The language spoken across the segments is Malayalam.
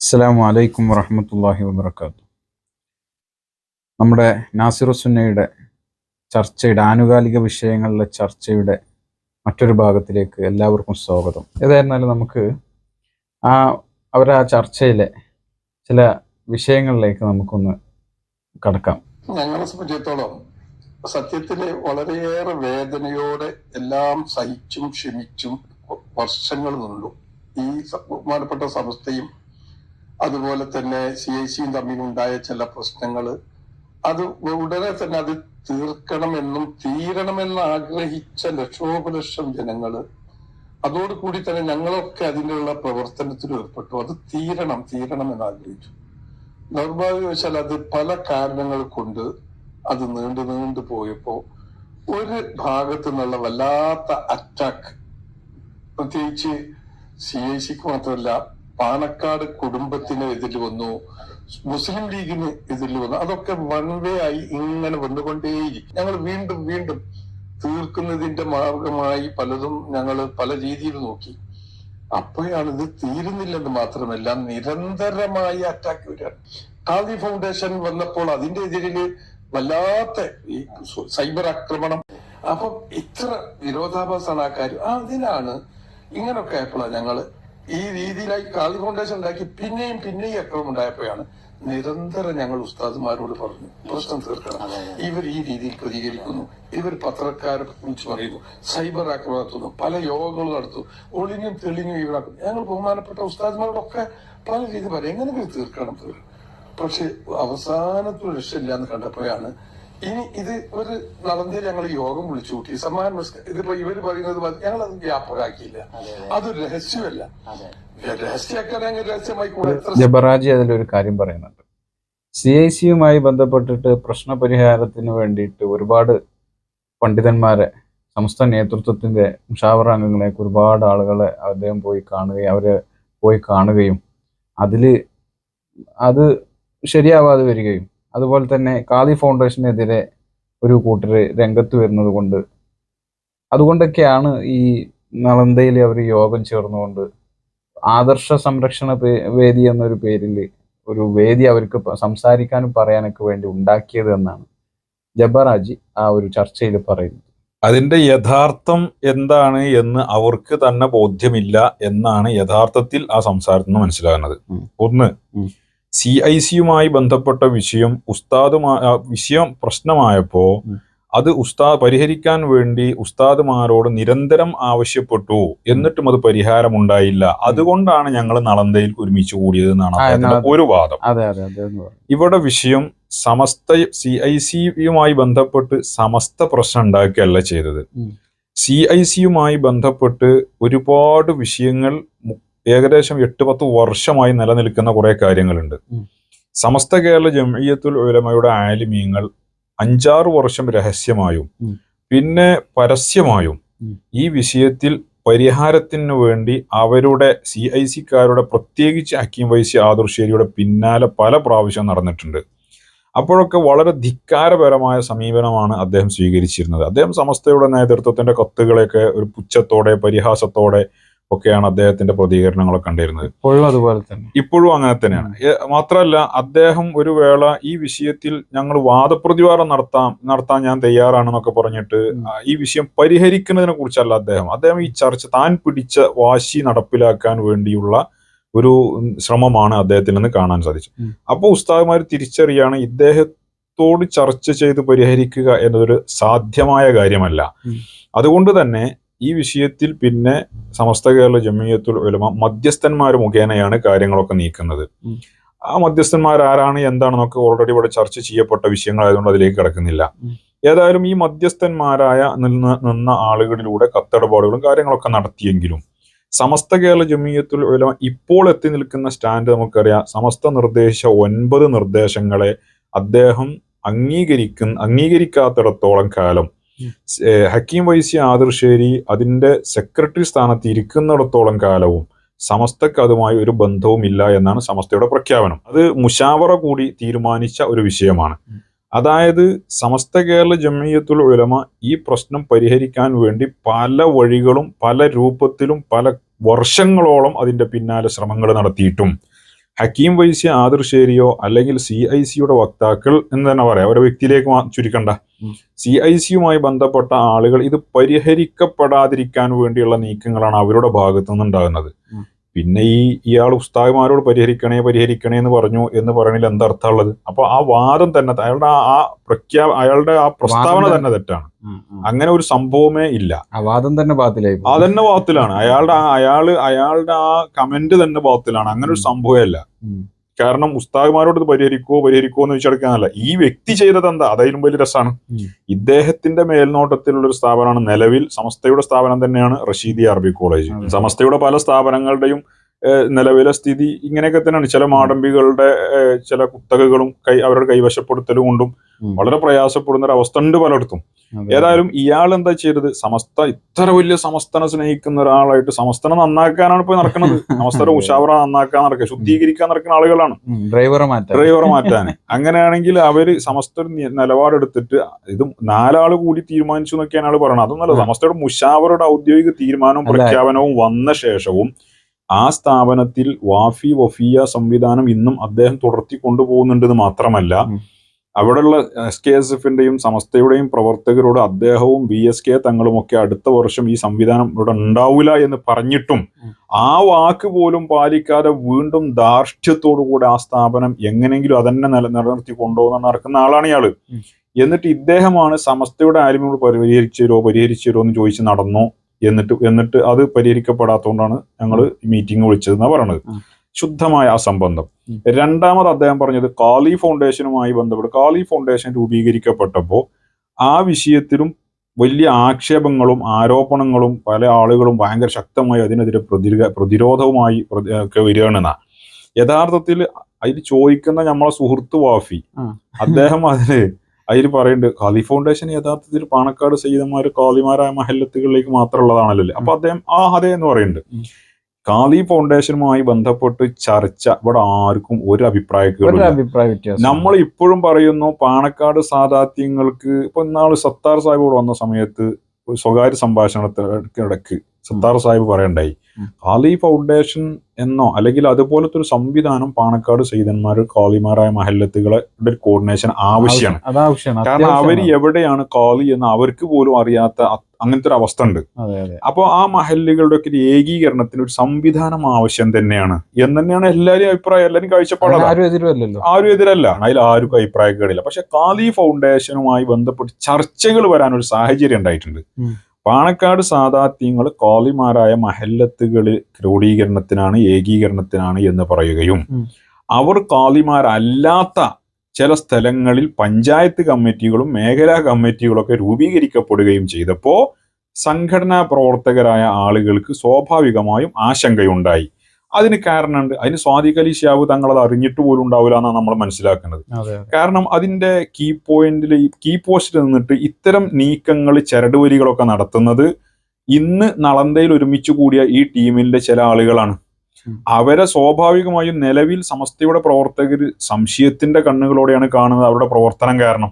അസ്സലാമു അലൈക്കും വറഹമത്തല്ലാഹി വബർക്കാത്തു നമ്മുടെ നാസിറുസുന്നയുടെ ചർച്ചയുടെ ആനുകാലിക വിഷയങ്ങളിലെ ചർച്ചയുടെ മറ്റൊരു ഭാഗത്തിലേക്ക് എല്ലാവർക്കും സ്വാഗതം. ഏതായിരുന്നാലും നമുക്ക് ആ അവർ ആ ചർച്ചയിലെ ചില വിഷയങ്ങളിലേക്ക് നമുക്കൊന്ന് കടക്കാം. ഞങ്ങളെ സംബന്ധിച്ചിടത്തോളം സത്യത്തിൽ വളരെയേറെ വേദനയോടെ എല്ലാം സഹിച്ചും ക്ഷമിച്ചും വർഷങ്ങൾ നിന്നു ഈ ബഹുമാനപ്പെട്ട സമസ്തയും അതുപോലെ തന്നെ സി ഐ സിയും തമ്മിലുണ്ടായ ചില പ്രശ്നങ്ങൾ. അത് ഉടനെ തന്നെ അത് തീർക്കണമെന്നും തീരണമെന്ന് ആഗ്രഹിച്ച ലക്ഷോപലക്ഷം ജനങ്ങൾ അതോടുകൂടി തന്നെ ഞങ്ങളൊക്കെ അതിനുള്ള പ്രവർത്തനത്തിൽ ഏർപ്പെട്ടു. അത് തീരണം തീരണം എന്ന് ആഗ്രഹിച്ചു. നിർഭാഗ്യവശാൽ അത് പല കാരണങ്ങൾ കൊണ്ട് അത് നീണ്ടു നീണ്ടു പോയപ്പോ ഒരു ഭാഗത്ത് നിന്നുള്ള വല്ലാത്ത അറ്റാക്ക് പ്രത്യേകിച്ച് സി ഐ സിക്ക് മാത്രമല്ല പാണക്കാട് കുടുംബത്തിന് എതിൽ വന്നു മുസ്ലിം ലീഗിന് എതിരിൽ വന്നു. അതൊക്കെ വൺ വേ ആയി ഇങ്ങനെ വന്നുകൊണ്ടേയിരിക്കും. ഞങ്ങൾ വീണ്ടും വീണ്ടും തീർക്കുന്നതിന്റെ മാർഗമായി പലതും ഞങ്ങൾ പല രീതിയിൽ നോക്കി. അപ്പോഴാണ് ഇത് തീരുന്നില്ലെന്ന് മാത്രമല്ല നിരന്തരമായി അറ്റാക്ക് വരികയാണ്. ഖാദി ഫൗണ്ടേഷൻ വന്നപ്പോൾ അതിന്റെ എതിരിൽ വല്ലാത്ത ഈ സൈബർ ആക്രമണം. അപ്പൊ ഇത്ര വിരോധാഭാസമാണ് ആ കാര്യം. അതിനാണ് ഇങ്ങനൊക്കെ ആയപ്പോഴാണ് ഞങ്ങൾ ഈ രീതിയിലായി കാളി ഫൗണ്ടേഷൻ ഉണ്ടാക്കി പിന്നെയും പിന്നെയും അക്രമം ഉണ്ടായപ്പോഴാണ് നിരന്തരം ഞങ്ങൾ ഉസ്താദുമാരോട് പറഞ്ഞു പ്രശ്നം തീർക്കണം. ഇവർ ഈ രീതിയിൽ പ്രതികരിക്കുന്നു. ഇവർ പത്രക്കാരെ കുറിച്ച് പറയുന്നു സൈബർ ആക്രമണം നടത്തുന്നു പല യോഗങ്ങളും നടത്തുന്നു ഒളിഞ്ഞും തെളിഞ്ഞും ഇവരാക്കുന്നു ഞങ്ങൾ ബഹുമാനപ്പെട്ട ഉസ്താദുമാരോടൊക്കെ പല രീതി പറയും എങ്ങനെ തീർക്കണം തീർക്കണം. പക്ഷെ അവസാനത്തൊരു രക്ഷയില്ല എന്ന് കണ്ടപ്പോഴാണ് ഇനി ഇത് ഒരു നളന്തയിൽ ഞങ്ങൾ യോഗം വിളിച്ചു കൂട്ടി. സമ്മാനം ഇതിപ്പോ ഇവർ പറയുന്നത് ഞങ്ങൾ അത് വ്യാപകമാക്കിയില്ല അതൊരു രഹസ്യമല്ല. രഹസ്യമാക്കാൻ രഹസ്യമായി ജബറാജി അതിലൊരു കാര്യം പറയുന്നുണ്ട്. സി ഐ സിയുമായി ബന്ധപ്പെട്ടിട്ട് പ്രശ്നപരിഹാരത്തിന് വേണ്ടിയിട്ട് ഒരുപാട് പണ്ഡിതന്മാരെ സംസ്ഥാന നേതൃത്വത്തിന്റെ അംഗങ്ങളെയൊക്കെ ഒരുപാട് ആളുകളെ അദ്ദേഹം പോയി കാണുകയും അവരെ പോയി കാണുകയും അതിൽ അത് ശരിയാവാതെ വരികയും അതുപോലെ തന്നെ കാലി ഫൗണ്ടേഷനെതിരെ ഒരു കൂട്ടർ രംഗത്ത് വരുന്നത് കൊണ്ട് അതുകൊണ്ടൊക്കെയാണ് ഈ നളന്തയിൽ അവർ യോഗം ചേർന്നുകൊണ്ട് ആദർശ സംരക്ഷണ വേദി എന്നൊരു പേരിൽ ഒരു വേദി അവർക്ക് സംസാരിക്കാനും പറയാനൊക്കെ വേണ്ടി ഉണ്ടാക്കിയത് എന്നാണ് ജബറാജി ആ ഒരു ചർച്ചയിൽ പറയുന്നത്. അതിന്റെ യഥാർത്ഥം എന്താണ് എന്ന് അവർക്ക് തന്നെ ബോധ്യമില്ല എന്നാണ് യഥാർത്ഥത്തിൽ ആ സംസാരത്തിൽ നിന്ന് മനസ്സിലാകുന്നത് ഒന്ന്. സി ഐ സിയുമായി ബന്ധപ്പെട്ട വിഷയം ഉസ്താദുമായി വിഷയം പ്രശ്നമായപ്പോ അത് ഉസ്താദ് പരിഹരിക്കാൻ വേണ്ടി ഉസ്താദുമാരോട് നിരന്തരം ആവശ്യപ്പെട്ടു എന്നിട്ടും അത് പരിഹാരം ഉണ്ടായില്ല അതുകൊണ്ടാണ് ഞങ്ങൾ നളന്തയിൽ ഒരുമിച്ച് കൂടിയത് എന്നാണ് ഒരു വാദം. ഇവിടെ വിഷയം സമസ്ത സി ഐ സിയുമായി ബന്ധപ്പെട്ട് സമസ്ത പ്രശ്നം ഉണ്ടാക്കുകയല്ല ചെയ്തത്. സി ഐ സിയുമായി ബന്ധപ്പെട്ട് ഒരുപാട് വിഷയങ്ങൾ ഏകദേശം എട്ട് പത്ത് വർഷമായി നിലനിൽക്കുന്ന കുറെ കാര്യങ്ങളുണ്ട്. സമസ്ത കേരള ജംഇയ്യത്തുൽ ഉലമയുടെ ആലിമീങ്ങൾ അഞ്ചാറ് വർഷം രഹസ്യമായും പിന്നെ പരസ്യമായും ഈ വിഷയത്തിൽ പരിഹാരത്തിന് വേണ്ടി അവരുടെ സി ഐ സിക്കാരുടെ പ്രത്യേകിച്ച് ഹക്കീം വൈസി ആദർശേരിയുടെ പിന്നാലെ പല പ്രാവശ്യം നടന്നിട്ടുണ്ട്. അപ്പോഴൊക്കെ വളരെ ധിക്കാരപരമായ സമീപനമാണ് അദ്ദേഹം സ്വീകരിച്ചിരുന്നത്. അദ്ദേഹം സമസ്തയുടെ നേതൃത്വത്തിന്റെ കത്തുകളെയൊക്കെ ഒരു പുച്ഛത്തോടെ പരിഹാസത്തോടെ ഒക്കെയാണ് അദ്ദേഹത്തിന്റെ പ്രതികരണങ്ങളൊക്കെ കണ്ടിരുന്നത്. ഇപ്പോഴും അതുപോലെ തന്നെ. ഇപ്പോഴും അങ്ങനെ തന്നെയാണ്. മാത്രമല്ല അദ്ദേഹം ഒരു വേള ഈ വിഷയത്തിൽ ഞങ്ങൾ വാദപ്രതിവാദം നടത്താം നടത്താൻ ഞാൻ തയ്യാറാണെന്നൊക്കെ പറഞ്ഞിട്ട് ഈ വിഷയം പരിഹരിക്കുന്നതിനെ കുറിച്ചല്ല അദ്ദേഹം. അദ്ദേഹം ഈ ചർച്ച താൻ പിടിച്ച വാശി നടപ്പിലാക്കാൻ വേണ്ടിയുള്ള ഒരു ശ്രമമാണ് അദ്ദേഹത്തിൽ നിന്ന് കാണാൻ സാധിച്ചത്. അപ്പൊ അപ്പോൾ ഉസ്താദ്മാർ തിരിച്ചറിയാണ് ഇദ്ദേഹത്തോട് ചർച്ച ചെയ്ത് പരിഹരിക്കുക എന്നതൊരു സാധ്യമായ കാര്യമല്ല. അതുകൊണ്ട് തന്നെ ഈ വിഷയത്തിൽ പിന്നെ സമസ്ത കേരള ജമിയത്തുൽ ഉലമ മധ്യസ്ഥന്മാർ മുഖേനയാണ് കാര്യങ്ങളൊക്കെ നീക്കുന്നത്. ആ മധ്യസ്ഥന്മാർ ആരാണ് എന്താണെന്നൊക്കെ ഓൾറെഡി ഇവിടെ ചർച്ച ചെയ്യപ്പെട്ട വിഷയങ്ങളായതുകൊണ്ട് അതിലേക്ക് കിടക്കുന്നില്ല. ഏതായാലും ഈ മധ്യസ്ഥന്മാരായ നിന്ന് നിന്ന ആളുകളിലൂടെ കത്തിടപാടുകളും കാര്യങ്ങളൊക്കെ നടത്തിയെങ്കിലും സമസ്ത കേരള ജമിയത്തുൽ ഉലമ ഇപ്പോൾ എത്തി നിൽക്കുന്ന സ്റ്റാൻഡ് നമുക്കറിയാം. സമസ്ത നിർദ്ദേശ ഒൻപത് നിർദ്ദേശങ്ങളെ അദ്ദേഹം അംഗീകരിക്കുന്ന അംഗീകരിക്കാത്തിടത്തോളം കാലം ഹക്കീം വൈസി ആദർശേരി അതിന്റെ സെക്രട്ടറി സ്ഥാനത്ത് ഇരിക്കുന്നിടത്തോളം കാലവും സമസ്തക്ക് അതുമായി ഒരു ബന്ധവും ഇല്ല എന്നാണ് സമസ്തയുടെ പ്രഖ്യാപനം. അത് മുഷാവറ കൂടി തീരുമാനിച്ച ഒരു വിഷയമാണ്. അതായത് സമസ്ത കേരള ജമീയത്തുൽ ഉലമ ഈ പ്രശ്നം പരിഹരിക്കാൻ വേണ്ടി പല വഴികളും പല രൂപത്തിലും പല വർഷങ്ങളോളം അതിന്റെ പിന്നാലെ ശ്രമങ്ങൾ നടത്തിയിട്ടും ഹക്കീം വൈസ്യ ആദർശേരിയോ അല്ലെങ്കിൽ സി ഐ സിയുടെ വക്താക്കൾ എന്ന് തന്നെ പറയാം. ഒരു വ്യക്തിയിലേക്ക് ചുരുക്കണ്ട. സി ഐ സിയുമായി ബന്ധപ്പെട്ട ആളുകൾ ഇത് പരിഹരിക്കപ്പെടാതിരിക്കാൻ വേണ്ടിയുള്ള നീക്കങ്ങളാണ് അവരുടെ ഭാഗത്തു നിന്നുണ്ടാകുന്നത്. പിന്നെ ഈ ഇയാൾ ഉസ്താദ്മാരോട് പരിഹരിക്കണേ പരിഹരിക്കണേ എന്ന് പറഞ്ഞു എന്ന് പറയണതിൽ എന്താ അർത്ഥമുള്ളത്? അപ്പൊ ആ വാദം തന്നെ അയാളുടെ ആ- പ്രഖ്യാ അയാളുടെ ആ പ്രസ്താവന തന്നെ തെറ്റാണ്. അങ്ങനെ ഒരു സംഭവമേ ഇല്ല. വാദം തന്നെ ബാത്തിലായി ആ അതന്നെ ബാത്തിലാണ്. അയാളുടെ അയാൾ അയാളുടെ ആ കമന്റ് തന്നെ ബാത്തിലാണ്. അങ്ങനെ ഒരു സംഭവമേ സംഭവമല്ല ഉം. കാരണം ഉസ്താദ്മാരോട് ഇത് പരിഹരിക്കുവോ പരിഹരിക്കോ എന്ന് വെച്ചെടുക്കാനല്ല. ഈ വ്യക്തി ചെയ്തത് എന്താ? അതായാലും വലിയ രസമാണ്. ഇദ്ദേഹത്തിന്റെ മേൽനോട്ടത്തിലുള്ള ഒരു സ്ഥാപനമാണ് നിലവിൽ സമസ്തയുടെ സ്ഥാപനം തന്നെയാണ് റഷീദി അറബി കോളേജ്. സമസ്തയുടെ പല സ്ഥാപനങ്ങളുടെയും നിലവിലെ സ്ഥിതി ഇങ്ങനെയൊക്കെ തന്നെയാണ്. ചില മാടമ്പികളുടെ ചില കുത്തകകളും കൈ അവരുടെ കൈവശപ്പെടുത്തലും കൊണ്ടും. വളരെ പ്രയാസപ്പെടുന്ന ഒരു അവസ്ഥ ഉണ്ട് പലയിടത്തും ഏതായാലും ഇയാൾ എന്താ ചെയ്തത്? സമസ്ത ഇത്ര വലിയ സമസ്തനെ സ്നേഹിക്കുന്ന ഒരാളായിട്ട് സമസ്തനെ നന്നാക്കാനാണ് ഇപ്പൊ നടക്കുന്നത് സമസ്തനെ ഉഷാവറ നന്നാക്കാൻ നടക്കുക ശുദ്ധീകരിക്കാൻ നടക്കുന്ന ആളുകളാണ്. ഡ്രൈവറെ മാറ്റാൻ. ഡ്രൈവറെ മാറ്റാൻ അങ്ങനെയാണെങ്കിൽ അവർ സമസ്ത നിലപാടെടുത്തിട്ട് ഇത് നാലാൾ കൂടി തീരുമാനിച്ചു എന്നൊക്കെയാണ് ആൾ പറയണത്. അതൊന്നല്ല. സമസ്തയുടെ മുഷാവറയുടെ ഔദ്യോഗിക തീരുമാനവും പ്രഖ്യാപനവും വന്ന ശേഷവും ആ സ്ഥാപനത്തിൽ വാഫി വഫിയ സംവിധാനം ഇന്നും അദ്ദേഹം തുടർത്തി കൊണ്ടുപോകുന്നുണ്ടെന്ന് മാത്രമല്ല. അവിടെയുള്ള എസ് കെ എസ് എഫിന്റെയും സമസ്തയുടെയും പ്രവർത്തകരോട് അദ്ദേഹവും ബി എസ് കെ തങ്ങളും ഒക്കെ അടുത്ത വർഷം ഈ സംവിധാനം ഇവിടെ ഉണ്ടാവില്ല എന്ന് പറഞ്ഞിട്ടും ആ വാക്ക് പോലും പാലിക്കാതെ വീണ്ടും ധാർഷ്ട്യത്തോടു കൂടെ ആ സ്ഥാപനം എങ്ങനെയെങ്കിലും അതന്നെ നില നിലനിർത്തി കൊണ്ടുപോകുന്ന നടക്കുന്ന ആളാണ് ഇയാൾ. എന്നിട്ട് ഇദ്ദേഹമാണ് സമസ്തയുടെ ആരുമോട് പരിഹരിച്ചരോ പരിഹരിച്ചരോ എന്ന് ചോദിച്ച് നടന്നോ എന്നിട്ട് എന്നിട്ട് അത് പരിഹരിക്കപ്പെടാത്തതുകൊണ്ടാണ് ഞങ്ങൾ മീറ്റിംഗ് വിളിച്ചതെന്നാണ് പറയണത്. ശുദ്ധമായ ആ സംബന്ധം. രണ്ടാമത് അദ്ദേഹം പറഞ്ഞത് കാളി ഫൗണ്ടേഷനുമായി ബന്ധപ്പെട്ട് കാളി ഫൗണ്ടേഷൻ രൂപീകരിക്കപ്പെട്ടപ്പോൾ ആ വിഷയത്തിലും വലിയ ആക്ഷേപങ്ങളും ആരോപണങ്ങളും പല ആളുകളും ഭയങ്കര ശക്തമായി അതിനെതിരെ പ്രതിര പ്രതിരോധവുമായി പ്രതി- ഒക്കെ വരികയാണെന്നാ യഥാർത്ഥത്തിൽ അതിൽ ചോദിക്കുന്ന നമ്മളെ സുഹൃത്ത് വാഫി അദ്ദേഹം അതിൽ അതിൽ പറയുന്നുണ്ട് കാലി ഫൗണ്ടേഷൻ യഥാർത്ഥത്തിൽ പാണക്കാട് സയ്യിദന്മാർ കാലിമാരായ മഹല്ലത്തുകളിലേക്ക് മാത്രമുള്ളതാണല്ലോ അപ്പൊ അദ്ദേഹം ആ അതെ എന്ന് പറയുന്നുണ്ട് കാലി ഫൗണ്ടേഷനുമായി ബന്ധപ്പെട്ട് ചർച്ച. ഇവിടെ ആർക്കും ഒരു അഭിപ്രായ നമ്മൾ ഇപ്പോഴും പറയുന്നു പാണക്കാട് സാദാത്യങ്ങൾക്ക് ഇപ്പൊ ഇന്നാൾ സത്താർ സാഹിബ് വന്ന സമയത്ത് സ്വകാര്യ സംഭാഷണത്തിനിടക്ക് സത്താർ സാഹിബ് പറയണ്ടായി. ഖാലി ഫൗണ്ടേഷൻ എന്നോ അല്ലെങ്കിൽ അതുപോലത്തെ ഒരു സംവിധാനം പാണക്കാട് സൈതന്മാർ ഖാലിമാരായ മഹല്ലത്തുകളെ ഒരു കോർഡിനേഷൻ ആവശ്യമാണ് കാരണം അവർ എവിടെയാണ് ഖാലി എന്ന് അവർക്ക് പോലും അറിയാത്ത അങ്ങനത്തെ ഒരു അവസ്ഥ ഉണ്ട്. അപ്പോൾ ആ മഹല്ലുകളുടെ ഒക്കെ ഒരു ഏകീകരണത്തിന് ഒരു സംവിധാനം ആവശ്യം തന്നെയാണ്. എന്ന് തന്നെയാണ് എല്ലാവരും അഭിപ്രായം എല്ലാവരും കാഴ്ചപ്പാട് ആരും എതിരല്ല. അതിൽ ആർക്കും അഭിപ്രായക്കേടില്ല പക്ഷെ ഖാലി ഫൗണ്ടേഷനുമായി ബന്ധപ്പെട്ട് ചർച്ചകൾ വരാൻ ഒരു സാഹചര്യം ഉണ്ടായിട്ടുണ്ട്. പാണക്കാട് സാദാത്യങ്ങൾ കോളിമാരായ മഹല്ലത്തുകളിൽ ക്രോഡീകരണത്തിനാണ് ഏകീകരണത്തിനാണ് എന്ന് പറയുകയും. അവർ കോളിമാരല്ലാത്ത ചില സ്ഥലങ്ങളിൽ പഞ്ചായത്ത് കമ്മിറ്റികളും മേഖലാ കമ്മിറ്റികളൊക്കെ രൂപീകരിക്കപ്പെടുകയും ചെയ്തപ്പോൾ സംഘടനാ പ്രവർത്തകരായ ആളുകൾക്ക് സ്വാഭാവികമായും ആശങ്കയുണ്ടായി അതിന് കാരണമുണ്ട്. അതിന് സ്വാദിഖ് അലി ഷിയാബ് തങ്ങൾ അത് അറിഞ്ഞിട്ട് പോലും ഉണ്ടാവില്ല എന്നാണ് നമ്മൾ മനസ്സിലാക്കുന്നത് കാരണം അതിന്റെ കീ പോയിന്റിൽ കീ പോസ്റ്റിൽ നിന്നിട്ട് ഇത്തരം നീക്കങ്ങൾ ചരടുവരികളൊക്കെ നടത്തുന്നത് ഇന്ന് നളന്തയിൽ ഒരുമിച്ച് കൂടിയ ഈ ടീമിന്റെ ചില ആളുകളാണ്. അവരെ സ്വാഭാവികമായും നിലവിൽ സമസ്തയുടെ പ്രവർത്തകർ സംശയത്തിന്റെ കണ്ണുകളോടെയാണ് കാണുന്നത് അവരുടെ പ്രവർത്തനം കാരണം.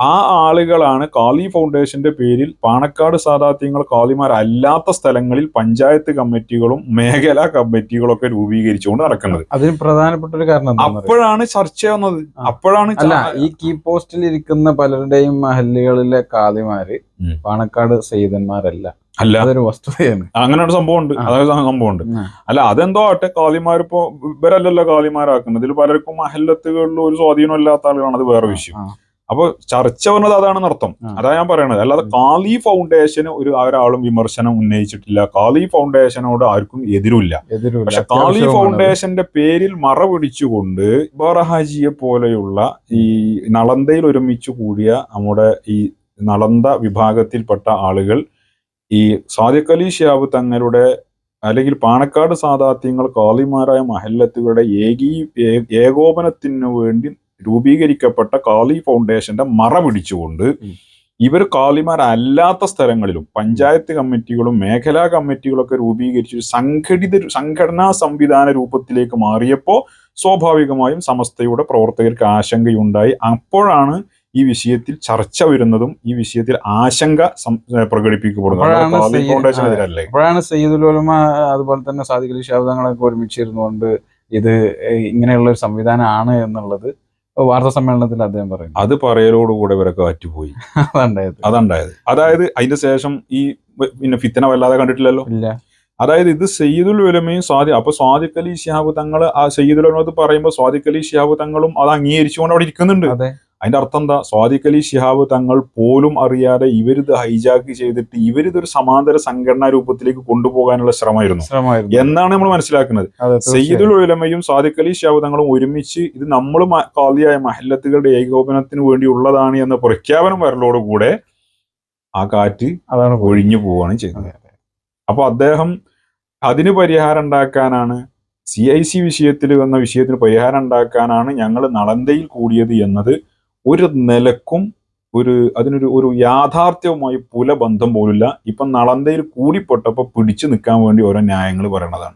ആ ആളുകളാണ് കാളി ഫൗണ്ടേഷന്റെ പേരിൽ പാണക്കാട് സാദാത്യങ്ങൾ കാളിമാരല്ലാത്ത സ്ഥലങ്ങളിൽ പഞ്ചായത്ത് കമ്മിറ്റികളും മേഖലാ കമ്മിറ്റികളും ഒക്കെ രൂപീകരിച്ചുകൊണ്ട് നടക്കുന്നത്. അതിന് പ്രധാനപ്പെട്ട ഒരു കാരണം അപ്പോഴാണ് ചർച്ച വന്നത്. അപ്പോഴാണ് അല്ല ഈ കീ പോസ്റ്റിൽ ഇരിക്കുന്ന പലരുടെയും മഹല്ലുകളിലെ കാളിമാര് പാണക്കാട് സെയ്തന്മാരല്ല അല്ല. അതൊരു വസ്തുതയാണ്. അങ്ങനെ ഒരു സംഭവം ഉണ്ട്. അതൊരു സംഭവം ഉണ്ട് അല്ല അതെന്തോ ആട്ടെ കാളിമാരിപ്പോ ഇവരല്ലല്ലോ കാലിമാരാക്കുന്നത് ഇതിൽ പലർക്കും അഹല്ലത്തുകളിൽ ഒരു സ്വാധീനം ഇല്ലാത്ത ആളുകളാണ്. അത് വേറെ വിഷയം. അപ്പൊ ചർച്ച വന്നത് അതാണ് അർത്ഥം അതാ ഞാൻ പറയണത്. അല്ലാതെ കാലി ഫൗണ്ടേഷന് ഒരു ഒരാളും വിമർശനം ഉന്നയിച്ചിട്ടില്ല. കാലി ഫൗണ്ടേഷനോട് ആർക്കും എതിരില്ല എതിരുമില്ല. പക്ഷെ കാലി ഫൗണ്ടേഷന്റെ പേരിൽ മറ പിടിച്ചുകൊണ്ട് ബറഹാജിയെ പോലെയുള്ള ഈ നളന്തയിൽ ഒരുമിച്ച് കൂടിയ നമ്മുടെ ഈ നളന്ത വിഭാഗത്തിൽപ്പെട്ട ആളുകൾ ഈ സാദിഖ് അലി ഷിയാബ് തങ്ങളുടെ അല്ലെങ്കിൽ പാണക്കാട് സാദാത്യങ്ങൾ കാളിമാരായ മഹല്ലത്തുകളുടെ ഏകീ ഏ- ഏകോപനത്തിന് വേണ്ടി രൂപീകരിക്കപ്പെട്ട കാളി ഫൗണ്ടേഷന്റെ മറ പിടിച്ചുകൊണ്ട്. ഇവർ കാളിമാരല്ലാത്ത സ്ഥലങ്ങളിലും പഞ്ചായത്ത് കമ്മിറ്റികളും മേഖലാ കമ്മിറ്റികളൊക്കെ രൂപീകരിച്ച് സംഘടിത സംഘടനാ സംവിധാന രൂപത്തിലേക്ക് മാറിയപ്പോൾ സ്വാഭാവികമായും സമസ്തയുടെ പ്രവർത്തകർക്ക് ആശങ്കയുണ്ടായി അപ്പോഴാണ് ഈ വിഷയത്തിൽ ചർച്ച വരുന്നതും ഈ വിഷയത്തിൽ ആശങ്ക പ്രകടിപ്പിക്കപ്പെടുന്നത് അപ്പോഴാണ് അല്ലാതെ കാളി സയ്യിദ് ഫൗണ്ടേഷനെതിരല്ലേ അപ്പോഴാണ് സയ്യിദുൽ ഉലമ അതുപോലെ തന്നെ സാദിഖ് അലി ഷാബ് തങ്ങളൊക്കെ ഒരുമിച്ചിരുന്നുകൊണ്ട് ഇത് ഇങ്ങനെയുള്ള ഒരു സംവിധാനമാണ് എന്നുള്ളത് വാർത്താ സമ്മേളനത്തിൽ അദ്ദേഹം പറയുന്നു. അത് പറയലോടുകൂടെ ഇവരൊക്കെ അറ്റുപോയി അതുണ്ടായത് അതുണ്ടായത് അതായത് അതിന്റെ ശേഷം ഈ പിന്നെ ഫിത്തന വല്ലാതെ കണ്ടിട്ടില്ലല്ലോ? ഇല്ല. അതായത് ഇത് സയ്യിദുൽ ഉലമയും സ്വാദി അപ്പൊ സ്വാദിഖ് അലി ഷിഹാബ് തങ്ങൾ ആ സയ്യിദുൽ ഉലമത്ത് പറയുമ്പോൾ സ്വാദിഖ് അലി ഷിഹാബ് തങ്ങളും അത് അംഗീകരിച്ചുകൊണ്ട് അവിടെ ഇരിക്കുന്നുണ്ട്. അതെ അതിന്റെ അർത്ഥം എന്താ? സ്വാദിഖ് അലി ശിഹാബ് തങ്ങൾ പോലും അറിയാതെ ഇവരിത് ഹൈജാക്ക് ചെയ്തിട്ട് ഇവരിതൊരു സമാന്തര സംഘടനാ രൂപത്തിലേക്ക് കൊണ്ടുപോകാനുള്ള ശ്രമമായിരുന്നു. എന്നാണ് നമ്മൾ മനസ്സിലാക്കുന്നത്. സയ്യിദുൽ ഉലമയും സ്വാദിഖ് അലി ശിഹാബ് തങ്ങളും ഒരുമിച്ച് ഇത് നമ്മൾ കാലിയായ മഹല്ലത്തുകളുടെ ഏകോപനത്തിന് വേണ്ടിയുള്ളതാണ് എന്ന പ്രഖ്യാപനം വരലോടുകൂടെ ആ കാറ്റ് അതാണ് ഒഴിഞ്ഞു പോവുകയാണ് ചെയ്യുന്നത് അതെ, അതെ. അപ്പൊ അദ്ദേഹം അതിന് പരിഹാരം ഉണ്ടാക്കാനാണ് സി ഐ സി വിഷയത്തിൽ വന്ന വിഷയത്തിന് പരിഹാരം ഉണ്ടാക്കാനാണ് ഞങ്ങൾ നളന്തയിൽ കൂടിയത് എന്നത് ഒരു നിലക്കും ഒരു അതിനൊരു ഒരു യാഥാർത്ഥ്യവുമായി പുലബന്ധം പോലില്ല ഇപ്പം നളന്തയിൽ കൂടിപ്പെട്ടപ്പോൾ പിടിച്ചു നിൽക്കാൻ വേണ്ടി ഓരോ ന്യായങ്ങൾ പറയണതാണ്.